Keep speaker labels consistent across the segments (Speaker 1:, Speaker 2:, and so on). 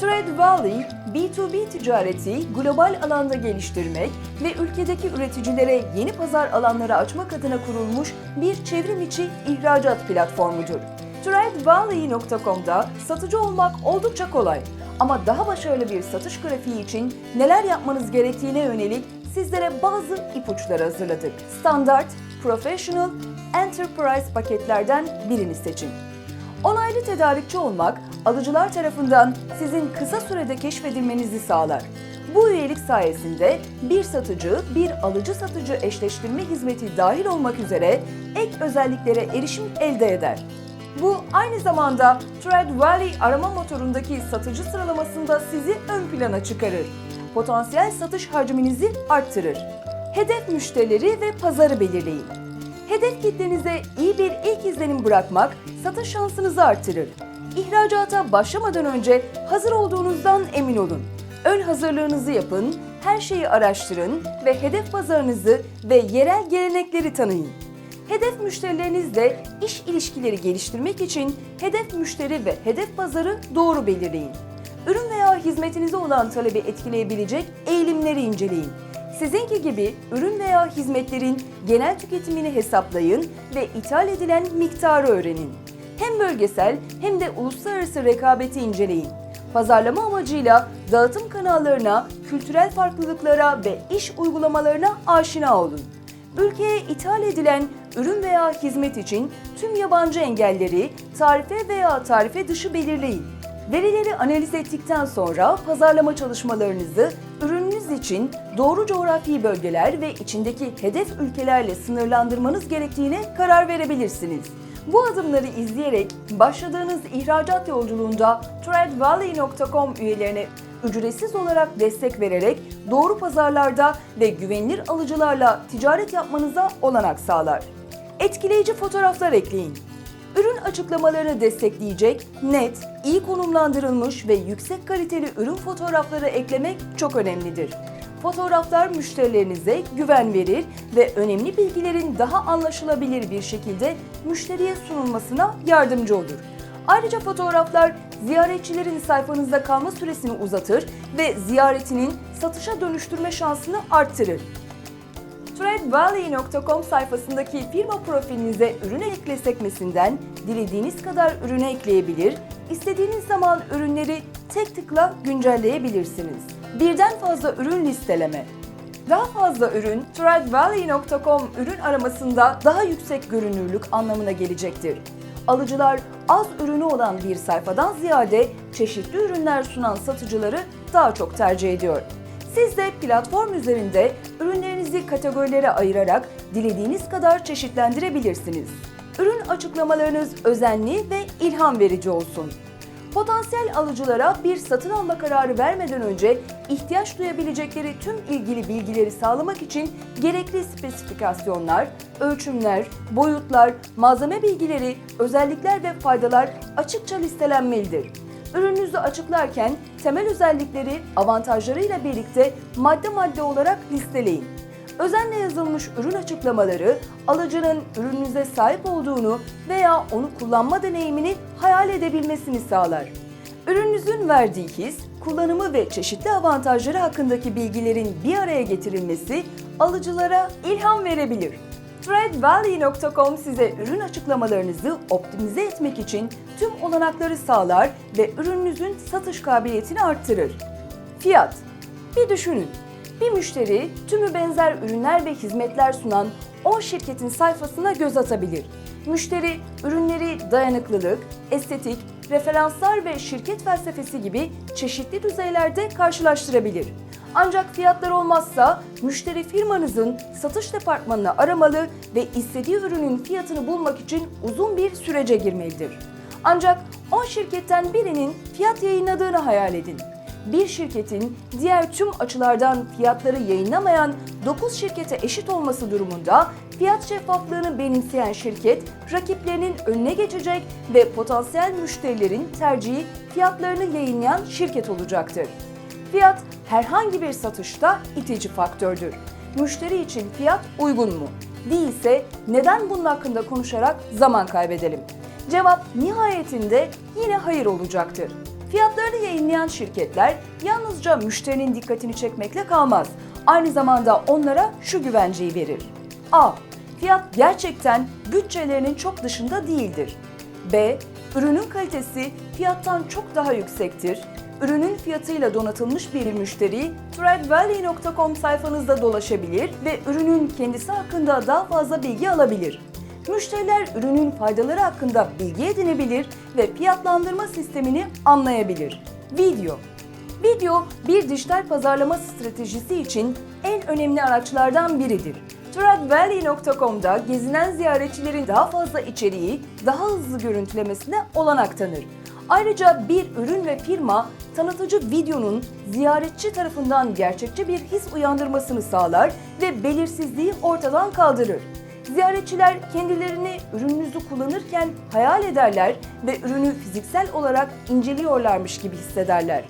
Speaker 1: Trade Valley, B2B ticareti global alanda geliştirmek ve ülkedeki üreticilere yeni pazar alanları açmak adına kurulmuş bir çevrim içi ihracat platformudur. TradeValley.com'da satıcı olmak oldukça kolay. Ama daha başarılı bir satış grafiği için neler yapmanız gerektiğine yönelik sizlere bazı ipuçları hazırladık. Standart, Professional, Enterprise paketlerden birini seçin. Onaylı tedarikçi olmak, alıcılar tarafından sizin kısa sürede keşfedilmenizi sağlar. Bu üyelik sayesinde bir satıcı, bir alıcı satıcı eşleştirme hizmeti dahil olmak üzere ek özelliklere erişim elde eder. Bu aynı zamanda Trade Valley arama motorundaki satıcı sıralamasında sizi ön plana çıkarır. Potansiyel satış hacminizi arttırır. Hedef müşterileri ve pazarı belirleyin. Hedef kitlenize iyi bir ilk izlenim bırakmak satış şansınızı artırır. İhracata başlamadan önce hazır olduğunuzdan emin olun. Ön hazırlığınızı yapın, her şeyi araştırın ve hedef pazarınızı ve yerel gelenekleri tanıyın. Hedef müşterilerinizle iş ilişkileri geliştirmek için hedef müşteri ve hedef pazarı doğru belirleyin. Ürün veya hizmetinize olan talebi etkileyebilecek eğilimleri inceleyin. Sizinki gibi ürün veya hizmetlerin genel tüketimini hesaplayın ve ithal edilen miktarı öğrenin. Hem bölgesel hem de uluslararası rekabeti inceleyin. Pazarlama amacıyla dağıtım kanallarına, kültürel farklılıklara ve iş uygulamalarına aşina olun. Ülkeye ithal edilen ürün veya hizmet için tüm yabancı engelleri tarife veya tarife dışı belirleyin. Verileri analiz ettikten sonra pazarlama çalışmalarınızı ürününüz için doğru coğrafi bölgeler ve içindeki hedef ülkelerle sınırlandırmanız gerektiğine karar verebilirsiniz. Bu adımları izleyerek başladığınız ihracat yolculuğunda TradeValley.com üyelerine ücretsiz olarak destek vererek doğru pazarlarda ve güvenilir alıcılarla ticaret yapmanıza olanak sağlar. Etkileyici fotoğraflar ekleyin. Ürün açıklamalarını destekleyecek net, iyi konumlandırılmış ve yüksek kaliteli ürün fotoğrafları eklemek çok önemlidir. Fotoğraflar müşterilerinize güven verir ve önemli bilgilerin daha anlaşılabilir bir şekilde müşteriye sunulmasına yardımcı olur. Ayrıca fotoğraflar ziyaretçilerin sayfanızda kalma süresini uzatır ve ziyaretinin satışa dönüştürme şansını arttırır. TradeValley.com sayfasındaki firma profilinize ürün ekle sekmesinden dilediğiniz kadar ürüne ekleyebilir, istediğiniz zaman ürünleri tek tıkla güncelleyebilirsiniz. Birden fazla ürün listeleme. Daha fazla ürün TradeValley.com ürün aramasında daha yüksek görünürlük anlamına gelecektir. Alıcılar az ürünü olan bir sayfadan ziyade çeşitli ürünler sunan satıcıları daha çok tercih ediyor. Siz de platform üzerinde ürünlerinizi kategorilere ayırarak dilediğiniz kadar çeşitlendirebilirsiniz. Ürün açıklamalarınız özenli ve ilham verici olsun. Potansiyel alıcılara bir satın alma kararı vermeden önce ihtiyaç duyabilecekleri tüm ilgili bilgileri sağlamak için gerekli spesifikasyonlar, ölçümler, boyutlar, malzeme bilgileri, özellikler ve faydalar açıkça listelenmelidir. Ürününüzü açıklarken temel özellikleri avantajlarıyla birlikte madde madde olarak listeleyin. Özenle yazılmış ürün açıklamaları alıcının ürününüze sahip olduğunu veya onu kullanma deneyimini hayal edebilmesini sağlar. Ürününüzün verdiği his, kullanımı ve çeşitli avantajları hakkındaki bilgilerin bir araya getirilmesi alıcılara ilham verebilir. TradeValley.com size ürün açıklamalarınızı optimize etmek için tüm olanakları sağlar ve ürününüzün satış kabiliyetini arttırır. Fiyat Bir düşünün. Bir müşteri tümü benzer ürünler ve hizmetler sunan 10 şirketin sayfasına göz atabilir. Müşteri ürünleri dayanıklılık, estetik, referanslar ve şirket felsefesi gibi çeşitli düzeylerde karşılaştırabilir. Ancak fiyatlar olmazsa müşteri firmanızın satış departmanını aramalı ve istediği ürünün fiyatını bulmak için uzun bir sürece girmelidir. Ancak 10 şirketten birinin fiyat yayınladığını hayal edin. Bir şirketin diğer tüm açılardan fiyatları yayınlamayan 9 şirkete eşit olması durumunda fiyat şeffaflığını benimseyen şirket rakiplerinin önüne geçecek ve potansiyel müşterilerin tercihi fiyatlarını yayınlayan şirket olacaktır. Fiyat herhangi bir satışta itici faktördür. Müşteri için fiyat uygun mu? Değilse neden bunun hakkında konuşarak zaman kaybedelim? Cevap nihayetinde yine hayır olacaktır. Fiyatlarını yayınlayan şirketler yalnızca müşterinin dikkatini çekmekle kalmaz. Aynı zamanda onlara şu güvenceyi verir. A. Fiyat gerçekten bütçelerinin çok dışında değildir. B. Ürünün kalitesi fiyattan çok daha yüksektir. Ürünün fiyatıyla donatılmış bir müşteri ThreadValley.com sayfanızda dolaşabilir ve ürünün kendisi hakkında daha fazla bilgi alabilir. Müşteriler ürünün faydaları hakkında bilgi edinebilir ve fiyatlandırma sistemini anlayabilir. Video Video bir dijital pazarlama stratejisi için en önemli araçlardan biridir. ThreadValley.com'da gezinen ziyaretçilerin daha fazla içeriği daha hızlı görüntülemesine olanak tanır. Ayrıca bir ürün ve firma tanıtıcı videonun ziyaretçi tarafından gerçekçi bir his uyandırmasını sağlar ve belirsizliği ortadan kaldırır. Ziyaretçiler kendilerini ürününüzü kullanırken hayal ederler ve ürünü fiziksel olarak inceliyorlarmış gibi hissederler.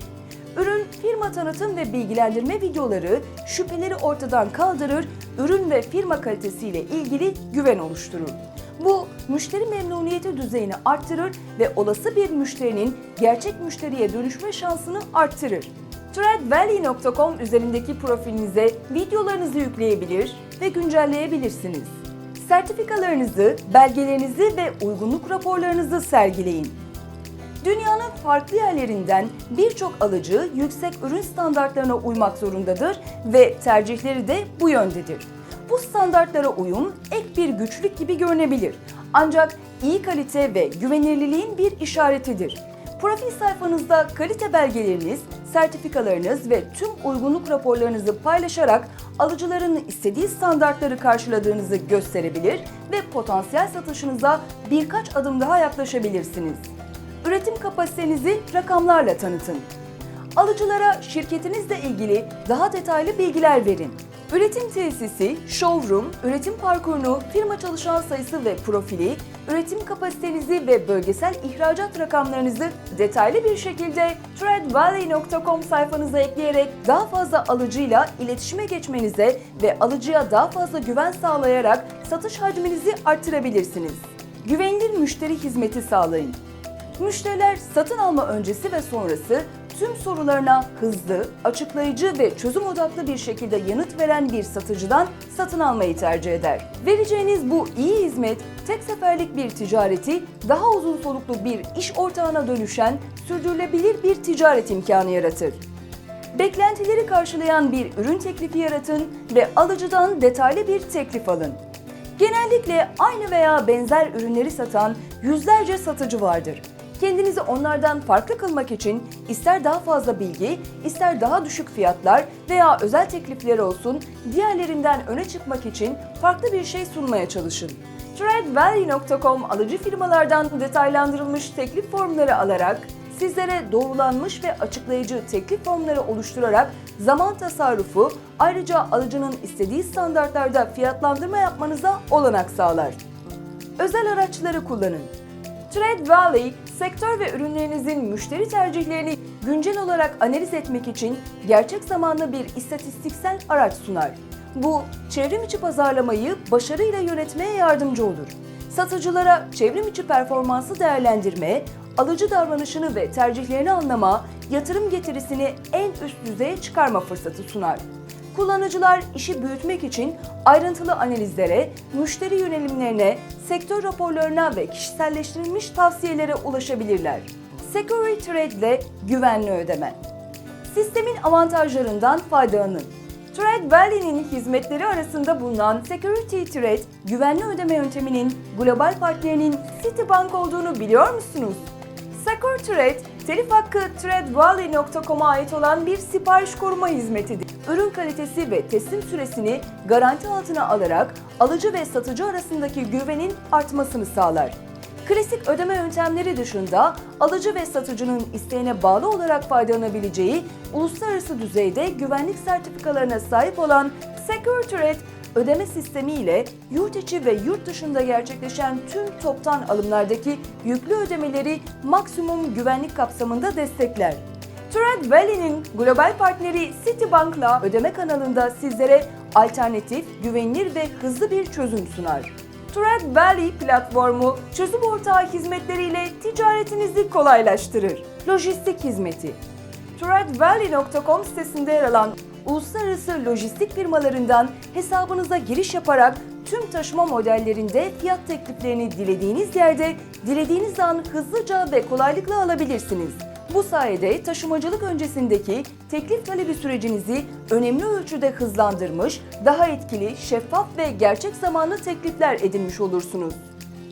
Speaker 1: Ürün, firma tanıtım ve bilgilendirme videoları şüpheleri ortadan kaldırır, ürün ve firma kalitesiyle ilgili güven oluşturur. Bu, müşteri memnuniyeti düzeyini arttırır ve olası bir müşterinin gerçek müşteriye dönüşme şansını arttırır. ThreadValley.com üzerindeki profilinize videolarınızı yükleyebilir ve güncelleyebilirsiniz. Sertifikalarınızı, belgelerinizi ve uygunluk raporlarınızı sergileyin. Dünyanın farklı yerlerinden birçok alıcı yüksek ürün standartlarına uymak zorundadır ve tercihleri de bu yöndedir. Bu standartlara uyum ek bir güçlük gibi görünebilir. Ancak iyi kalite ve güvenilirliğin bir işaretidir. Profil sayfanızda kalite belgeleriniz, sertifikalarınız ve tüm uygunluk raporlarınızı paylaşarak alıcıların istediği standartları karşıladığınızı gösterebilir ve potansiyel satışınıza birkaç adım daha yaklaşabilirsiniz. Üretim kapasitenizi rakamlarla tanıtın. Alıcılara şirketinizle ilgili daha detaylı bilgiler verin. Üretim tesisi, showroom, üretim parkurunu, firma çalışan sayısı ve profili, üretim kapasitenizi ve bölgesel ihracat rakamlarınızı detaylı bir şekilde ThreadValley.com sayfanıza ekleyerek daha fazla alıcıyla iletişime geçmenize ve alıcıya daha fazla güven sağlayarak satış hacminizi arttırabilirsiniz. Güvenilir müşteri hizmeti sağlayın. Müşteriler satın alma öncesi ve sonrası tüm sorularına hızlı, açıklayıcı ve çözüm odaklı bir şekilde yanıt veren bir satıcıdan satın almayı tercih eder. Vereceğiniz bu iyi hizmet tek seferlik bir ticareti daha uzun soluklu bir iş ortağına dönüşen sürdürülebilir bir ticaret imkanı yaratır. Beklentileri karşılayan bir ürün teklifi yaratın ve alıcıdan detaylı bir teklif alın. Genellikle aynı veya benzer ürünleri satan yüzlerce satıcı vardır. Kendinizi onlardan farklı kılmak için ister daha fazla bilgi, ister daha düşük fiyatlar veya özel teklifler olsun diğerlerinden öne çıkmak için farklı bir şey sunmaya çalışın. ThreadValley.com alıcı firmalardan detaylandırılmış teklif formları alarak sizlere doğrulanmış ve açıklayıcı teklif formları oluşturarak zaman tasarrufu ayrıca alıcının istediği standartlarda fiyatlandırma yapmanıza olanak sağlar. Özel araçları kullanın. Trade Valley, sektör ve ürünlerinizin müşteri tercihlerini güncel olarak analiz etmek için gerçek zamanlı bir istatistiksel araç sunar. Bu, çevrim içi pazarlamayı başarıyla yönetmeye yardımcı olur. Satıcılara çevrim içi performansı değerlendirme, alıcı davranışını ve tercihlerini anlama, yatırım getirisini en üst düzeye çıkarma fırsatı sunar. Kullanıcılar işi büyütmek için ayrıntılı analizlere, müşteri yönelimlerine, sektör raporlarına ve kişiselleştirilmiş tavsiyelere ulaşabilirler. Security Trade ile güvenli ödeme. Sistemin avantajlarından faydalanın. Trade Valley'nin hizmetleri arasında bulunan Security Trade, güvenli ödeme yönteminin global partnerinin Citibank olduğunu biliyor musunuz? Secure Trade, telif hakkı ThreadValley.com'a ait olan bir sipariş koruma hizmetidir. Ürün kalitesi ve teslim süresini garanti altına alarak alıcı ve satıcı arasındaki güvenin artmasını sağlar. Klasik ödeme yöntemleri dışında alıcı ve satıcının isteğine bağlı olarak faydalanabileceği uluslararası düzeyde güvenlik sertifikalarına sahip olan Secure Trade, ödeme sistemi ile yurt içi ve yurt dışında gerçekleşen tüm toptan alımlardaki yüklü ödemeleri maksimum güvenlik kapsamında destekler. Trade Valley'nin global partneri Citibank'la ödeme kanalında sizlere alternatif, güvenilir ve hızlı bir çözüm sunar. Thread Valley platformu çözüm ortağı hizmetleriyle ticaretinizi kolaylaştırır. Lojistik hizmeti ThreadValley.com sitesinde yer alan uluslararası lojistik firmalarından hesabınıza giriş yaparak tüm taşıma modellerinde fiyat tekliflerini dilediğiniz yerde, dilediğiniz an hızlıca ve kolaylıkla alabilirsiniz. Bu sayede taşımacılık öncesindeki teklif talebi sürecinizi önemli ölçüde hızlandırmış, daha etkili, şeffaf ve gerçek zamanlı teklifler edinmiş olursunuz.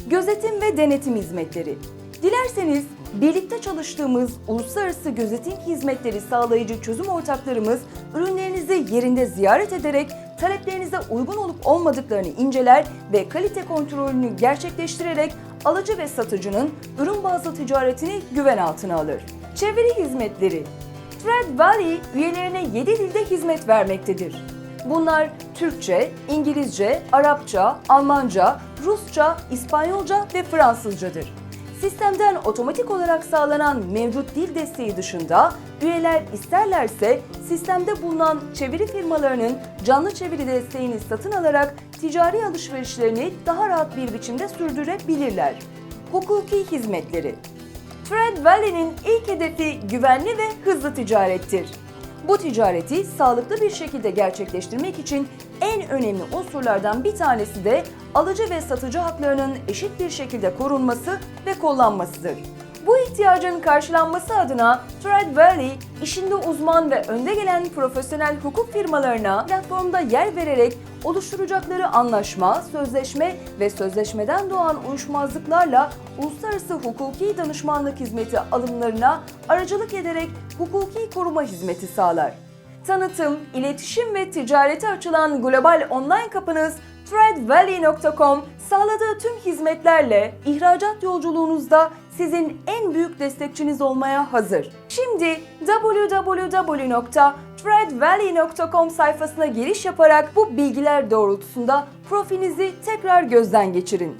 Speaker 1: Gözetim ve denetim hizmetleri. Dilerseniz birlikte çalıştığımız uluslararası gözetim hizmetleri sağlayıcı çözüm ortaklarımız ürünlerinizi yerinde ziyaret ederek taleplerinize uygun olup olmadıklarını inceler ve kalite kontrolünü gerçekleştirerek alıcı ve satıcının ürün bazlı ticaretini güven altına alır. Çeviri hizmetleri Thread Valley üyelerine 7 dilde hizmet vermektedir. Bunlar Türkçe, İngilizce, Arapça, Almanca, Rusça, İspanyolca ve Fransızcadır. Sistemden otomatik olarak sağlanan mevcut dil desteği dışında üyeler isterlerse sistemde bulunan çeviri firmalarının canlı çeviri desteğini satın alarak ticari alışverişlerini daha rahat bir biçimde sürdürebilirler. Hukuki hizmetleri Thread Valley'nin ilk hedefi güvenli ve hızlı ticarettir. Bu ticareti sağlıklı bir şekilde gerçekleştirmek için en önemli unsurlardan bir tanesi de alıcı ve satıcı haklarının eşit bir şekilde korunması ve kullanmasıdır. Bu ihtiyacın karşılanması adına Thread Valley, işinde uzman ve önde gelen profesyonel hukuk firmalarına platformda yer vererek oluşturacakları anlaşma, sözleşme ve sözleşmeden doğan uyuşmazlıklarla uluslararası hukuki danışmanlık hizmeti alımlarına aracılık ederek hukuki koruma hizmeti sağlar. Tanıtım, iletişim ve ticarete açılan global online kapınız threadvalley.com sağladığı tüm hizmetlerle ihracat yolculuğunuzda sizin en büyük destekçiniz olmaya hazır. Şimdi www.threadvalley.com sayfasına giriş yaparak bu bilgiler doğrultusunda profilinizi tekrar gözden geçirin.